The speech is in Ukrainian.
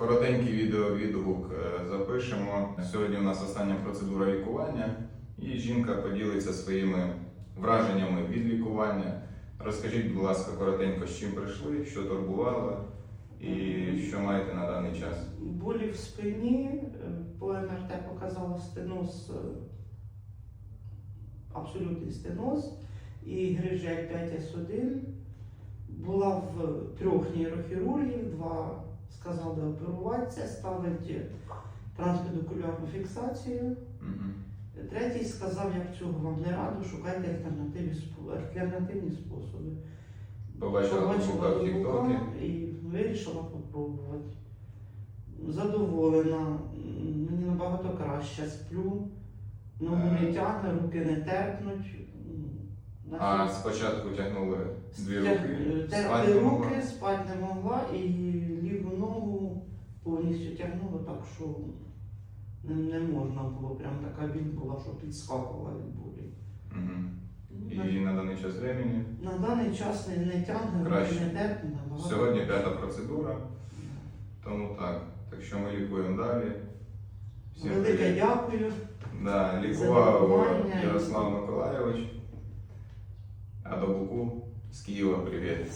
Коротенький відеовідгук е, запишемо. Сьогодні у нас остання процедура лікування, і жінка поділиться своїми враженнями від лікування. Розкажіть, будь ласка, коротенько, з чим прийшли, що турбувало і що маєте на даний час. Болі в спині, е, по МРТ показало стеноз, е, абсолютний стеноз і грижа 5С1. Була в трьох нейрохірургів, два сказали оперуватися, ставити транспедикулярну фіксацію. Мгм. Третій сказав, як цього вам не раду, шукайте альтернативні, альтернативні способи. Побачила в і вирішила попробувати. Задоволена, мені набагато краще сплю, ногу Е. не тягне, руки не терпнуть. А спочатку тягнули дві руки, терпли руки, спати не могла і ліву ногу повністю тягнула, так що не, не можна було. Прям така біль була, що підскакувала від болі. Ну, І на даний час времени. На даний час не, не тягне, Краще. не терпне. Сьогодні п'ята процедура, тому так. Так що ми лікуємо далі. Всім Велике привіт. дякую. Да, лікував. Ярослав Миколайович. А до Буку з Києва привіт.